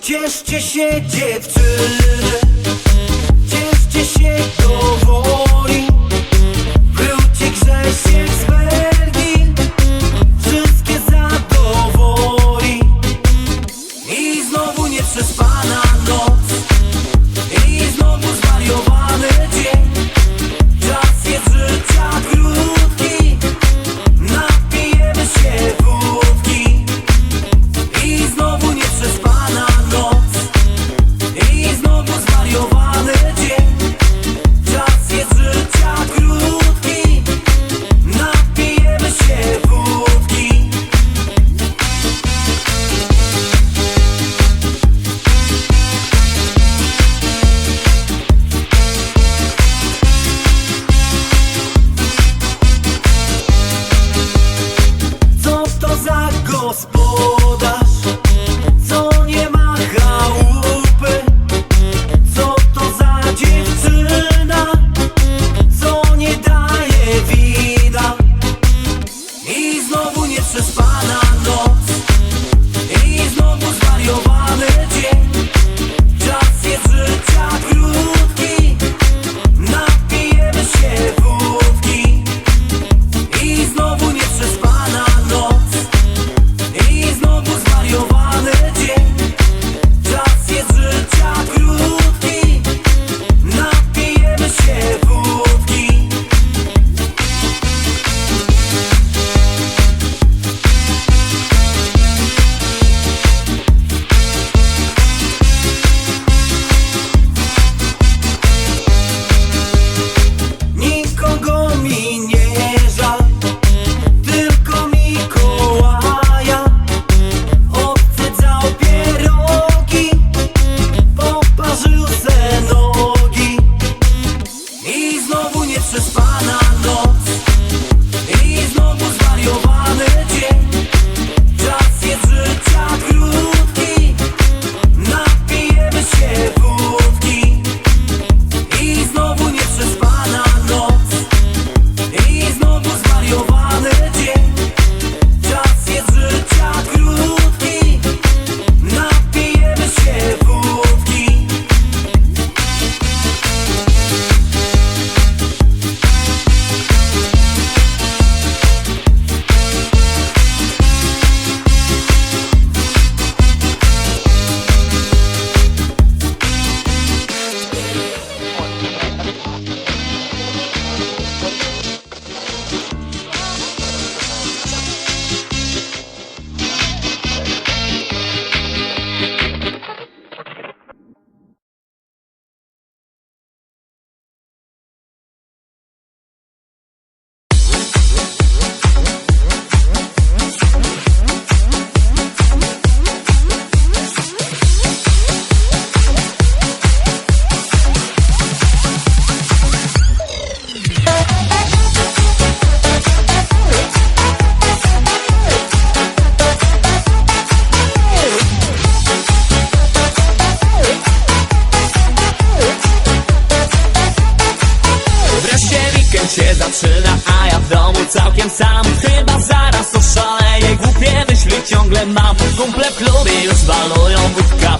Cieszcie się dziewczyny. You. zaczyna A ja w domu całkiem sam. Chyba zaraz oszaleję Głupie myśli ciągle mam. Kumple w klubie już walują wódka